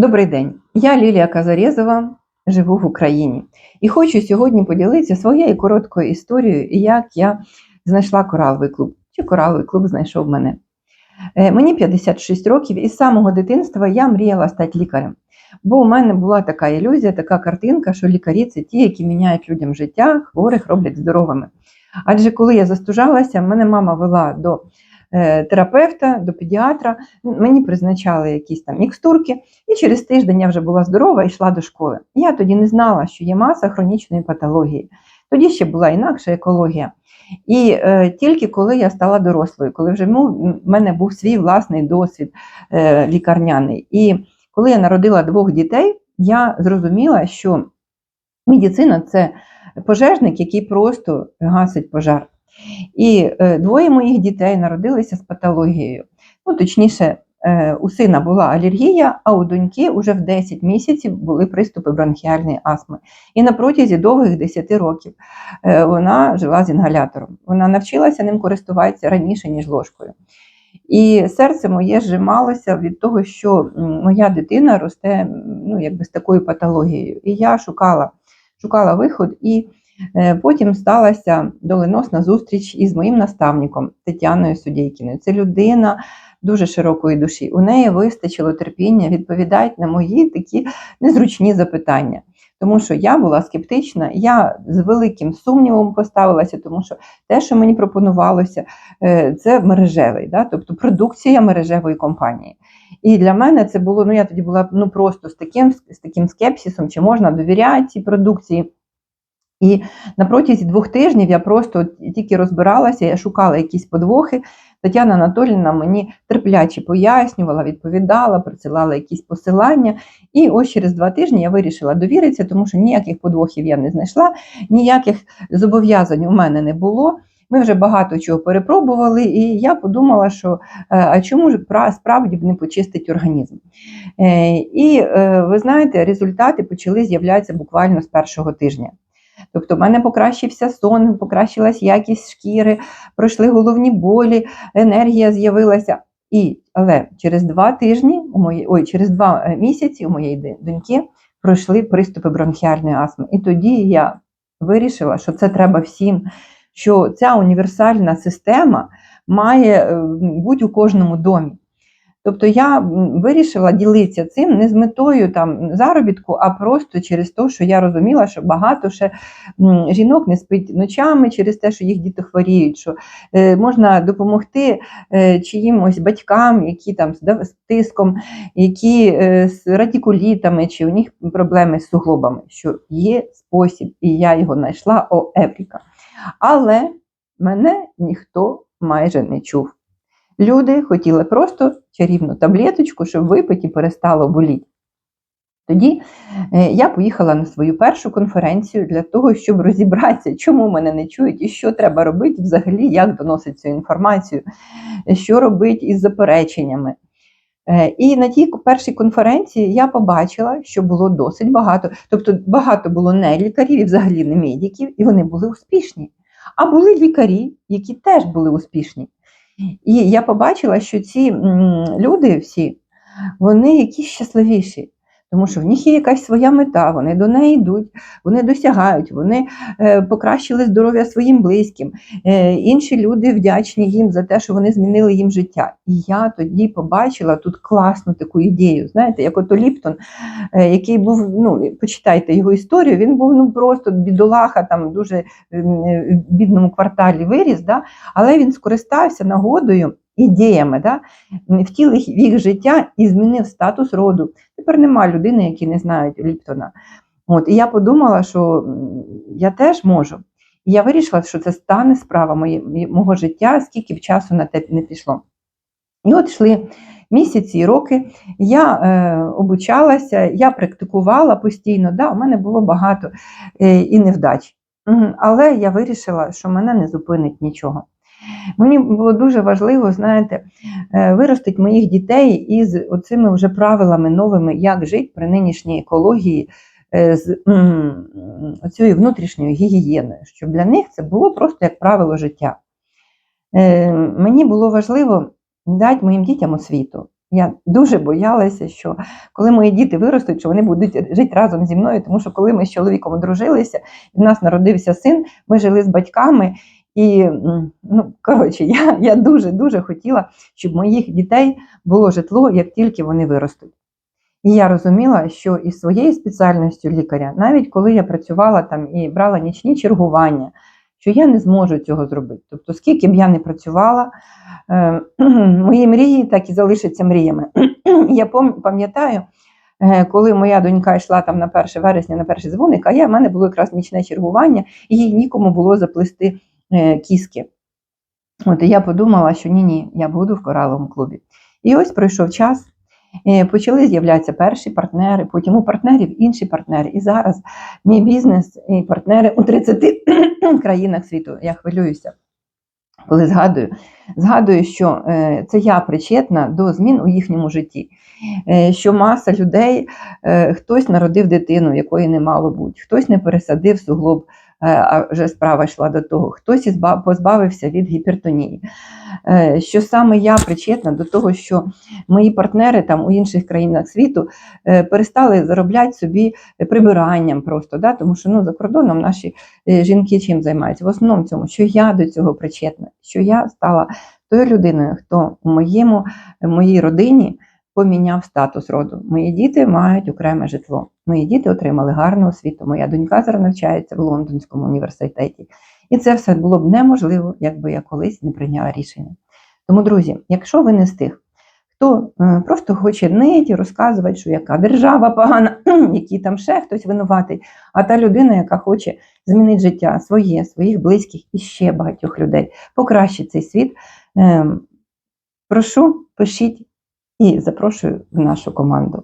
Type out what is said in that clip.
Добрий день, я Лілія Казарєзова, живу в Україні і хочу сьогодні поділитися своєю короткою історією, як я знайшла кораловий клуб. Чи кораловий клуб знайшов мене. Е, Мені 56 років, і з самого дитинства я мріяла стати лікарем. Бо у мене була така ілюзія, така картинка, що лікарі це ті, які міняють людям життя, хворих роблять здоровими. Адже коли я застужалася, мене мама вела до терапевта, до педіатра, мені призначали якісь там мікстурки, і через тиждень я вже була здорова і йшла до школи. Я тоді не знала, що є маса хронічної патології. Тоді ще була інакша екологія. І е, тільки коли я стала дорослою, коли вже в мене був свій власний досвід е, лікарняний. І коли я народила двох дітей, я зрозуміла, що медицина це пожежник, який просто гасить пожар. І е, двоє моїх дітей народилися з патологією. Ну, точніше, е, у сина була алергія, а у доньки вже в 10 місяців були приступи бронхіальної астми. І на протязі довгих 10 років е, вона жила з інгалятором. Вона навчилася ним користуватися раніше, ніж ложкою. І серце моє зжималося від того, що моя дитина росте ну, якби з такою патологією. І я шукала, шукала виход, і потім сталася доленосна зустріч із моїм наставником Тетяною Судейкіною. Це людина дуже широкої душі. У неї вистачило терпіння відповідати на мої такі незручні запитання. Тому що я була скептична, я з великим сумнівом поставилася, тому що те, що мені пропонувалося, е, це мережевий, да? тобто продукція мережевої компанії. І для мене це було, ну я тоді була ну просто з таким, з таким скепсисом, чи можна довіряти цій продукції. І на протязі двох тижнів я просто тільки розбиралася, я шукала якісь подвохи. Тетяна Анатоліївна мені терпляче пояснювала, відповідала, присилала якісь посилання. І ось через два тижні я вирішила довіритися, тому що ніяких подвохів я не знайшла, ніяких зобов'язань у мене не було. Ми вже багато чого перепробували, і я подумала, що е, а чому ж справді б не почистить організм. Е, І е, ви знаєте, результати почали з'являтися буквально з першого тижня. Тобто, в мене покращився сон, покращилась якість шкіри, пройшли головні болі, енергія з'явилася. І, але через два тижні, у моєї, ой, через два е, місяці у моєї доньки пройшли приступи бронхіальної астми. І тоді я вирішила, що це треба всім, що ця універсальна система має е, бути у кожному домі. Тобто я вирішила ділитися цим не з метою там заробітку, а просто через те, що я розуміла, що багато ще жінок не спить ночами через те, що їх діти хворіють, що е, можна допомогти е, чиїмось батькам, які там з тиском, які е, з радикулітами, чи у них проблеми з суглобами, що є спосіб, і я його знайшла о епіка. Але мене ніхто майже не чув. Люди хотіли просто чарівну таблеточку, щоб випити і перестало боліти. Тоді е, я поїхала на свою першу конференцію для того, щоб розібратися, чому мене не чують і що треба робити взагалі, як доносити цю інформацію, що робити із запереченнями. Е, І на тій першій конференції я побачила, що було досить багато, тобто багато було не лікарів і взагалі не медиків, і вони були успішні. А були лікарі, які теж були успішні. І я побачила, що ці люди всі, вони якісь щасливіші, тому що в них є якась своя мета, вони до неї йдуть, вони досягають, вони е, покращили здоров'я своїм близьким. Е, інші люди вдячні їм за те, що вони змінили їм життя. І я тоді побачила тут класну таку ідею. Знаєте, як ото Ліптон, е, який був, ну почитайте його історію, він був ну просто бідолаха, там дуже в бідному кварталі виріс, да? але він скористався нагодою. Ідеями, да? втілив їх життя і змінив статус роду. Тепер нема людини, які не знають Ліптона. От, і я подумала, що я теж можу. І я вирішила, що це стане справа моє, мого життя, скільки б часу на те не пішло. І от йшли місяці і роки, я е, обучалася, я практикувала постійно, да, у мене було багато е, і невдач. Але я вирішила, що мене не зупинить нічого. Мені було дуже важливо, знаєте, е, виростити моїх дітей із оцими вже правилами новими, як жити при нинішній екології, е, з цією внутрішньою гігієною, щоб для них це було просто як правило життя. Е, Мені було важливо дати моїм дітям освіту. Я дуже боялася, що коли мої діти виростуть, що вони будуть жити разом зі мною, тому що коли ми з чоловіком одружилися, і в нас народився син, ми жили з батьками. І ну, коротше, я, я дуже дуже хотіла, щоб моїх дітей було житло, як тільки вони виростуть. І я розуміла, що із своєю спеціальністю лікаря, навіть коли я працювала там і брала нічні чергування, що я не зможу цього зробити. Тобто, скільки б я не працювала, е, мої мрії так і залишаться мріями. я пам'ятаю, е, коли моя донька йшла там на 1 вересня на перший дзвоник, а я, в мене було якраз нічне чергування, і їй нікому було заплести кіски. От я подумала, що ні-ні, я буду в кораловому клубі. І ось пройшов час. е, Почали з'являтися перші партнери, потім у партнерів інші партнери. І зараз мій бізнес і партнери у 30 країнах світу. Я хвилююся, коли згадую. Згадую, що е, це я причетна до змін у їхньому житті. Е, Що маса людей, е, хтось народив дитину, якої не мало бути, хтось не пересадив суглоб, е, а вже справа йшла до того, хтось позбавився від гіпертонії. Е, Що саме я причетна до того, що мої партнери там у інших країнах світу е, перестали заробляти собі прибиранням просто, да? тому що ну, за кордоном наші е, жінки чим займаються? В основному цьому, що я до цього причетна, що я стала тою людиною, хто у моєму, моїй родині поміняв статус роду. Мої діти мають окреме житло. Мої діти отримали гарну освіту. Моя донька зараз навчається в Лондонському університеті. І це все було б неможливо, якби я колись не прийняла рішення. Тому, друзі, якщо ви не з тих, хто е, просто хоче нить і розказувати, що яка держава погана, який там ще хтось винуватий, а та людина, яка хоче змінити життя своє, своїх близьких і ще багатьох людей, покращить цей світ. Ем, Прошу, пишіть і запрошую в нашу команду.